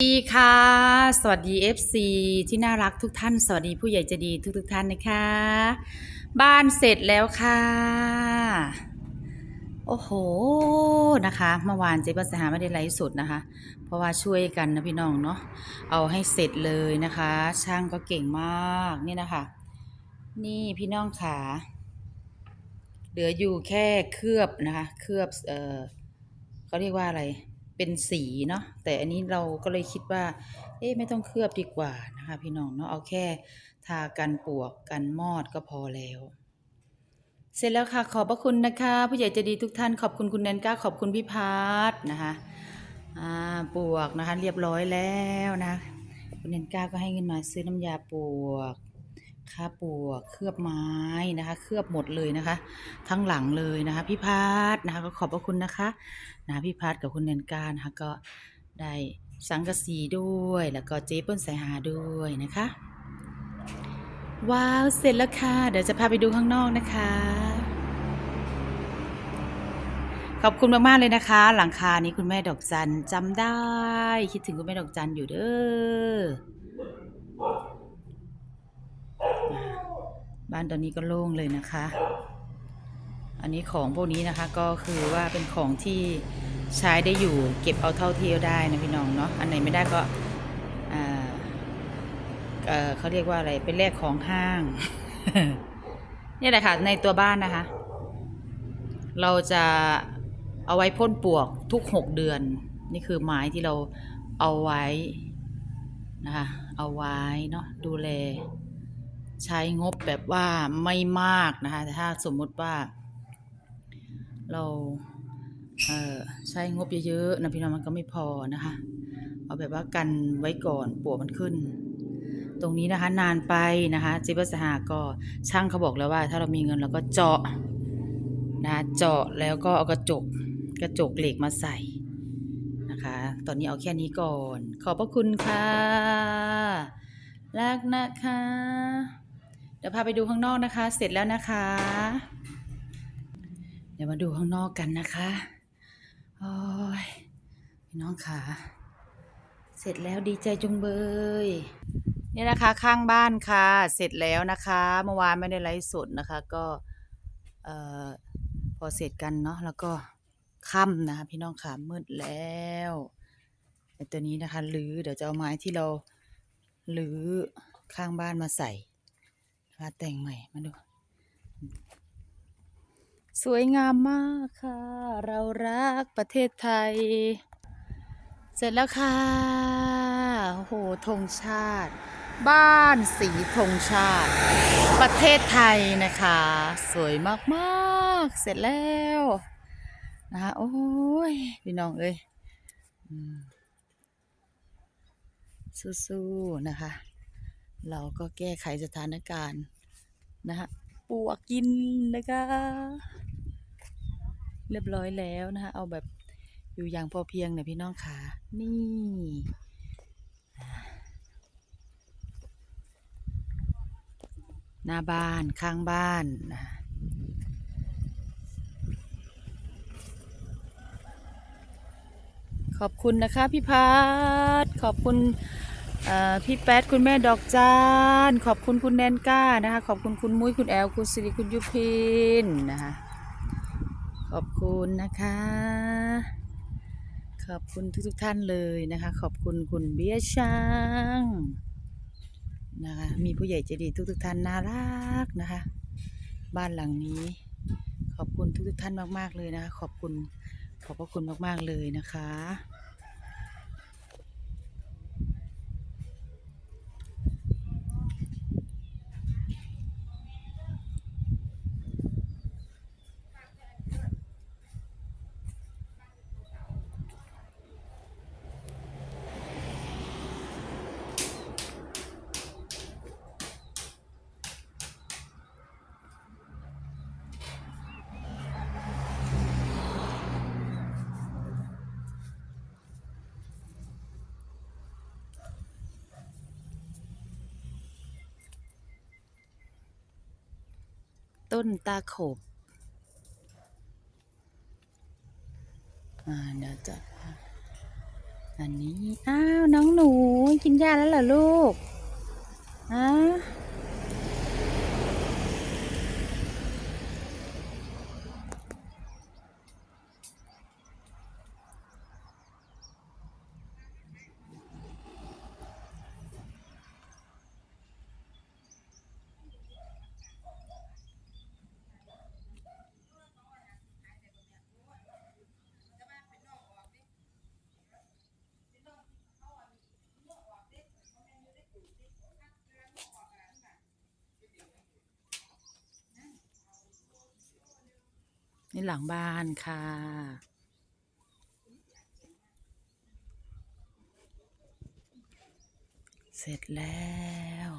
สวัสดีค่ะ สวัสดี FC ที่น่ารักทุกท่าน สวัสดีผู้ใหญ่ใจะดีทุกทุกท่านนะคะ บ้านเสร็จแล้วค่ะ โอ้โหนะคะเมื่อวานเจ๊ปัสหาไม่ได้ไลฟ์สดนะคะ เพราะว่าช่วยกันนะพี่น้องเนาะเอาให้เสร็จเลยนะคะ ช่างก็เก่งมากนี่นะคะ นี่พี่น้องขาเหลืออยู่แค่เคลือบนะคะ เคลือบเออเขาเรียกว่าอะไร เป็นสีเนาะแต่อันนี้เราก็เลยคิดว่า เอ๊ะไม่ต้องเคลือบดีกว่านะคะ พี่น้องเนาะเอาแค่ทากันปวกกันมอดก็พอแล้ว เสร็จแล้วค่ะขอบพระคุณนะคะ ผู้ใหญ่ใจดีทุกท่านขอบคุณคุณแนนก้าขอบคุณพี่พาร์ทนะคะอ่าปวกนะคะ เรียบร้อยแล้วนะ คุณแนนก้าก็ให้เงินมาซื้อน้ำยาปวกค่าปวกเคลือบไม้นะคะ เคลือบหมดเลยนะคะ ทั้งหลังเลยนะคะ พี่พาร์ทนะคะ ก็ขอบพระคุณนะคะ นะพี่พาร์ทกับคุณแนนก้านะคะก็ได้สังกะสีด้วย แล้วก็เจ๊เปิ้ลสายหาด้วยนะคะ ว้าว เสร็จแล้วค่ะ เดี๋ยวจะพาไปดูข้างนอกนะคะ ขอบคุณมาก ๆ เลยนะคะ หลังคานี้คุณแม่ดอกจันจำได้ คิดถึงคุณแม่ดอกจันอยู่เด้อบ้านตอนนี้ก็โล่งเลยนะคะ อันนี้ของพวกนี้นะคะก็คือว่าเป็นของที่ใช้ได้อยู่เก็บเอาเท่าที่ได้นะพี่น้องเนาะอันไหนไม่ได้ก็เเขาเรียกว่าอะไรเป็นแลกของห้าง นี่แหละค่ะในตัวบ้านนะคะ เราจะเอาไว้พ่นปวกทุกหกเดือน นี่คือไม้ที่เราเอาไว้นะคะเอาไว้เนาะดูแล ใช้งบแบบว่าไม่มากนะคะแต่ถ้าสมมุติว่า เราเใช้งบเยอะๆนะพี่น้องมันก็ไม่พอนะคะ เอาแบบว่ากันไว้ก่อนปวกมันขึ้น ตรงนี้นะคะนานไปนะคะจิบสหาก็ช่างเขาบอกแล้วว่า ถ้าเรามีเงินเราก็เจาะนะเจาะแล้วก็เอากระจกกระจกเหล็กมาใส่นะคะ ตอนนี้เอาแค่นี้ก่อน ขอบพระคุณค่ะรักนะคะ เดี๋ยวพาไปดูข้างนอกนะคะ เสร็จแล้วนะคะ ดี๋ยวมาดูข้างนอกกันนะคะโอ้ยพี่น้องค่ะเสร็จแล้วดีใจจุงเบยนี่นะคะข้างบ้านค่ะ เสร็จแล้วนะคะเมื่อวานไม่ได้ไลฟ์สดนะคะ ก็เอ่อพอเสร็จกันเนาะแล้วก็ค่ำนะคะพี่น้องค่ะมืดแล้วแต่ตัวนี้นะคะหรือเดี๋ยวจะเอาไม้ที่เราหรือข้างบ้านมาใส่นะคะแต่งใหม่มาดู สวยงามมากค่ะ เรารักประเทศไทย เสร็จแล้วค่ะโอ้โหธงชาติ บ้านสีธงชาติ ประเทศไทยนะคะ สวยมากๆ เสร็จแล้วนะคะโอ้ยพี่น้องเอ้ยสู้ๆนะคะ เราก็แก้ไขสถานการณ์นะคะปวกกินนะคะ เรียบร้อยแล้วนะคะเอาแบบอยู่อย่างพอเพียงเนี่ยพี่น้องค่ะนี่หน้าบ้านข้างบ้านนะขอบคุณนะคะพี่พัดขอบคุณพี่แป๊ดคุณแม่ดอกจานขอบคุณคุณแนนก้านะคะ ขอบคุณคุณมุ้ยคุณแอลคุณสิริคุณยุพินนะคะ ขอบคุณนะคะ ขอบคุณทุกๆท่านเลยนะคะ ขอบคุณคุณเบี้ยช้างนะคะ มีผู้ใหญ่ใจดีทุกๆท่านน่ารักนะคะ บ้านหลังนี้ ขอบคุณทุกๆท่านมากๆเลยนะคะ ขอบคุณขอบพระคุณมากๆเลยนะคะ ต้นตาขบอ่าเดี๋ยวจะอันนี้ อ้าว น้องหนูกินยาแล้วเหรอลูกอะ นี่หลังบ้านค่ะเสร็จแล้ว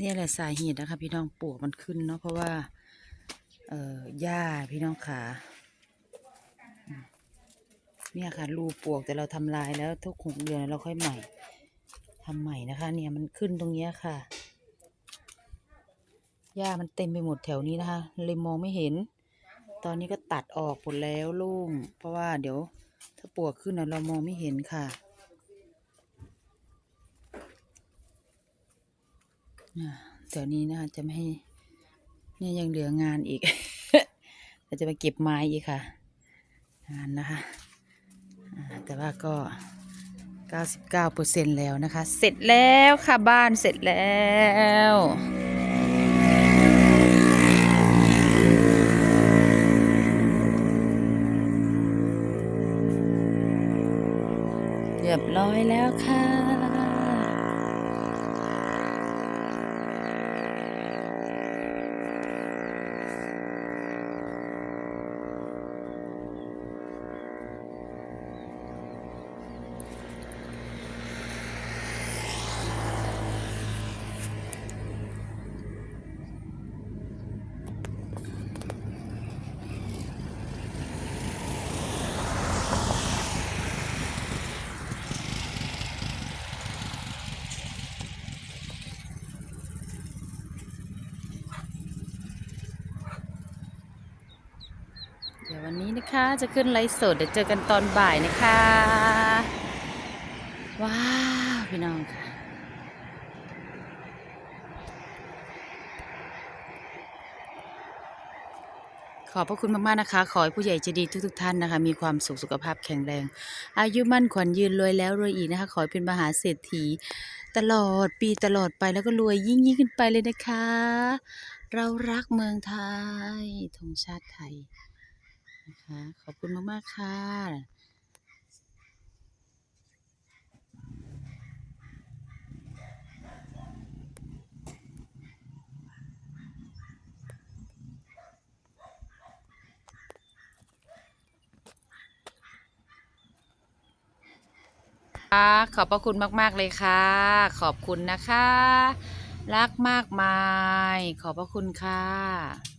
นี่แหละสาเหตุนะคะพี่น้องปวกมันขึ้นเนาะเพราะว่า เอ่อหญ้าพี่น้องขาเนี่ยค่ะรูปวกแต่เราทำลายแล้วทุกหกเดือนเราค่อยใหม่ ทำใหม่นะคะ เนี่ยมันขึ้นตรงเนี้ยค่ะหญ้ามันเต็มไปหมดแถวนี้นะคะ เลยมองไม่เห็น ตอนนี้ก็ตัดออกหมดแล้วลุงเพราะว่าเดี๋ยวถ้าปวกขึ้นนะเรามองไม่เห็นค่ะอ่าเดี๋ยวนี้นะคะจะไม่ให้เนี่ยยังเหลืองานอีกเราจะไปเก็บไม้อีกค่ะ งานนะคะ แต่ว่าก็ 99%แล้วนะคะ เสร็จแล้วค่ะบ้านเสร็จแล้วเรียบร้อยแล้วค่ะ เดี๋ย วันนี้นะคะจะขึ้นไลฟ์สดเดี๋ยวเจอกันตอนบ่ายนะคะ ว้าว พี่น้องค่ะ ขอบพระคุณมากๆนะคะ ขอให้ผู้ใหญ่ใจดีทุกๆท่านนะคะ มีความสุขสุขภาพแข็งแรง อายุมั่นขวัญยืนรวยแล้วรวยอีกนะคะ ขอให้เป็นมหาเศรษฐี ตลอดปีตลอดไปแล้วก็รวยยิ่งยิ่งขึ้นไปเลยนะคะเรารักเมืองไทยธงชาติไทย นะคะขอบคุณมากๆค่ะค่ะ ขอบพระคุณมาก ๆ เลยค่ะ ขอบคุณนะคะ รักมากมาย ขอบพระคุณค่ะ